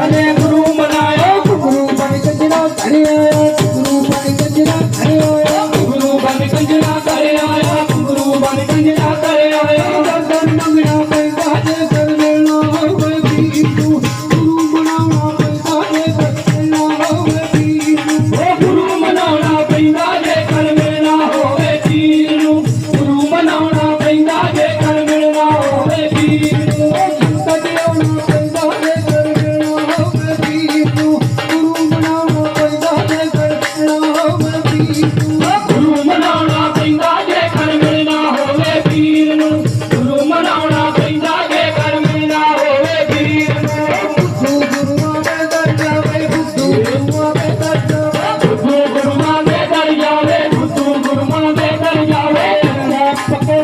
Hallelujah.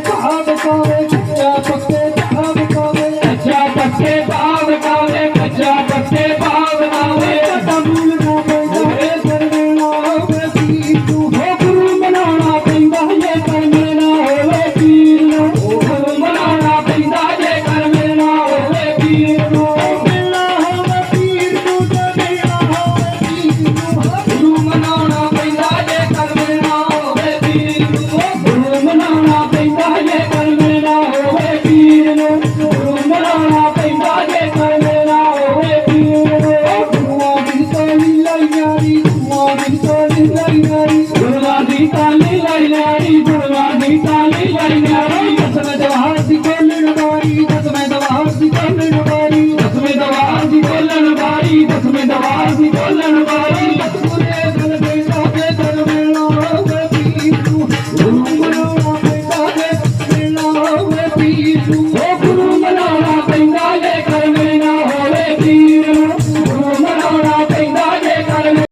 কাজ করে लाई नारी बुआ दी ताली लाई नारी बुआ दी ताली लाई नारी बुआ दी ताली लाई नारी दस में दवार सी कोलन बारी दस में दवार सी कोलन बारी। दस में दवार सी कोलन बारी दस में दवार सी कोलन बारी। दस पूरे दल बेटा के दल बेला होवे पीतू गुरु गुरु बेटा के बेला होवे पीतू